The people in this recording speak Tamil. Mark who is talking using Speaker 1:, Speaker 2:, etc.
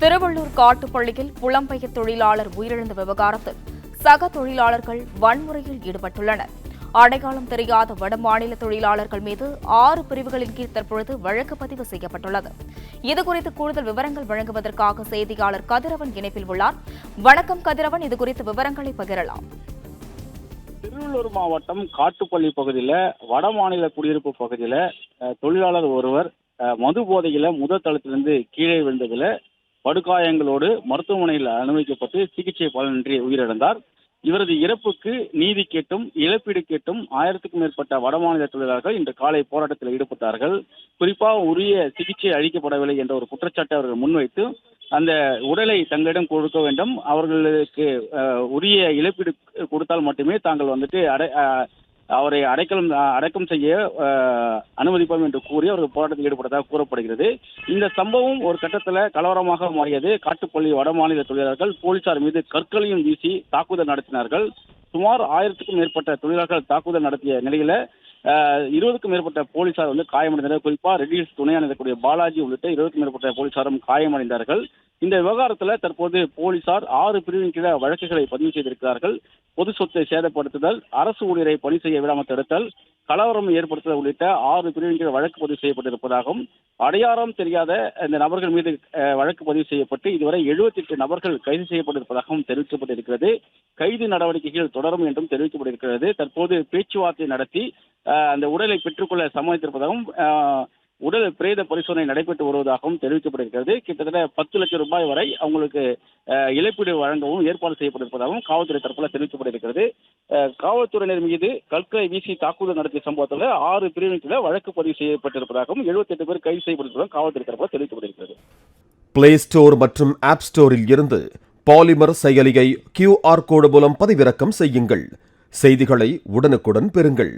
Speaker 1: திருவள்ளூர் காட்டுப்பள்ளியில் புலம்பெயர் தொழிலாளர் உயிரிழந்த விவகாரத்தில் சக தொழிலாளர்கள் வன்முறையில் ஈடுபட்டுள்ளனர். அடையாளம் தெரியாத வடமாநில தொழிலாளர்கள் மீது ஆறு பிரிவுகளின் கீழ் தற்பொழுது வழக்கு பதிவு செய்யப்பட்டுள்ளது. இதுகுறித்து கூடுதல் விவரங்கள் வழங்குவதற்காக செய்தியாளர் கதிரவன் இணைப்பில் உள்ளார். வணக்கம் கதிரவன் இதுகுறித்து விவரங்களை பகிரலாம்.
Speaker 2: திருவள்ளூர் மாவட்டம் காட்டுப்பள்ளி பகுதியில் வடமாநில குடியிருப்பு பகுதியில் தொழிலாளர் ஒருவர் அஹ், மது போதையில் முதல் தளத்திலிருந்து கீழே விழுந்ததில் படுகாயங்களோடு மருத்துவமனையில் அனுமதிக்கப்பட்டு சிகிச்சை பலனின்றி உயிரிழந்தார். இவரது இறப்புக்கு நீதி கேட்டும் இழப்பீடு கேட்டும் ஆயிரத்துக்கும் மேற்பட்ட வடமாநில தொழிலாளர்கள் இன்று காலை போராட்டத்தில் ஈடுபட்டார்கள். குறிப்பாக உரிய சிகிச்சை அளிக்கப்படவில்லை என்ற ஒரு குற்றச்சாட்டை அவர்கள் முன்வைத்து அந்த உடலை தங்களிடம் கொடுக்க வேண்டும். அவர்களுக்கு அஹ், உரிய இழப்பீடு கொடுத்தால் மட்டுமே தாங்கள் வந்துட்டு அடை அஹ், அவரை அடைக்கலம் அடக்கம் செய்ய அனுமதிப்போம் என்று கூறி அவர்கள் போராட்டத்தில் ஈடுபட்டதாக கூறப்படுகிறது. இந்த சம்பவம் ஒரு கட்டத்தில் கலவரமாக மாறியது. காட்டுப்பள்ளி வடமாநில தொழிலாளர்கள் போலீசார் மீது கற்களையும் வீசி தாக்குதல் நடத்தினார்கள். சுமார் ஆயிரத்துக்கும் மேற்பட்ட தொழிலாளர்கள் தாக்குதல் நடத்திய நிலையில இருபதுக்கும் மேற்பட்ட போலீசார் வந்து காயமடைந்தனர். குறிப்பா ரெட்டிஸ் துணையான இருக்கக்கூடிய பாலாஜி உள்ளிட்ட இருபதுக்கும் மேற்பட்ட போலீசாரும் காயமடைந்தார்கள். இந்த விவகாரத்தில் தற்போது போலீசார் ஆறு பிரிவின் கீழ வழக்குகளை பதிவு செய்திருக்கிறார்கள். பொது சொத்தை சேதப்படுத்துதல் அரசு ஊழியரை பணி செய்ய விடாமல் தடுத்தல் கலவரம் ஏற்படுத்துதல் உள்ளிட்ட ஆறு பிரிவின் கீழ் வழக்கு பதிவு செய்யப்பட்டிருப்பதாகவும் அடையாளம் தெரியாத இந்த நபர்கள் மீது வழக்கு பதிவு செய்யப்பட்டு இதுவரை 78 நபர்கள் கைது செய்யப்பட்டிருப்பதாகவும் தெரிவிக்கப்பட்டிருக்கிறது. கைது நடவடிக்கைகள் தொடரும் என்றும் தெரிவிக்கப்பட்டிருக்கிறது. தற்போது பேச்சுவார்த்தை நடத்தி அந்த உடலை பெற்றுக்கொள்ள சம்மதித்திருப்பதாகவும் உடல் பிரேத பரிசோதனை நடைபெற்று வருவதாகவும் தெரிவிக்கப்பட்டிருக்கிறது. கிட்டத்தட்ட பத்து லட்சம் ரூபாய் வரை அவங்களுக்கு இழப்பீடு வழங்கவும் ஏற்பாடு செய்யப்பட்டிருப்பதாகவும் காவல்துறை தரப்பில் தெரிவிக்கப்பட்டிருக்கிறது. காவல்துறையினர் மீது கற்களை வீசி தாக்குதல் நடத்திய சம்பவத்தில் ஆறு பிரிவினத்தில் வழக்கு பதிவு செய்யப்பட்டிருப்பதாகவும் 78 பேர் கைது செய்யப்பட்டிருப்பதாக காவல்துறை தரப்பில் தெரிவிக்கப்பட்டிருக்கிறது.
Speaker 3: பிளே ஸ்டோர் மற்றும் ஆப் ஸ்டோரில் இருந்து பாலிமர் செயலியை கியூஆர் கோடு மூலம் பதிவிறக்கம் செய்யுங்கள். செய்திகளை உடனுக்குடன் பெறுங்கள்.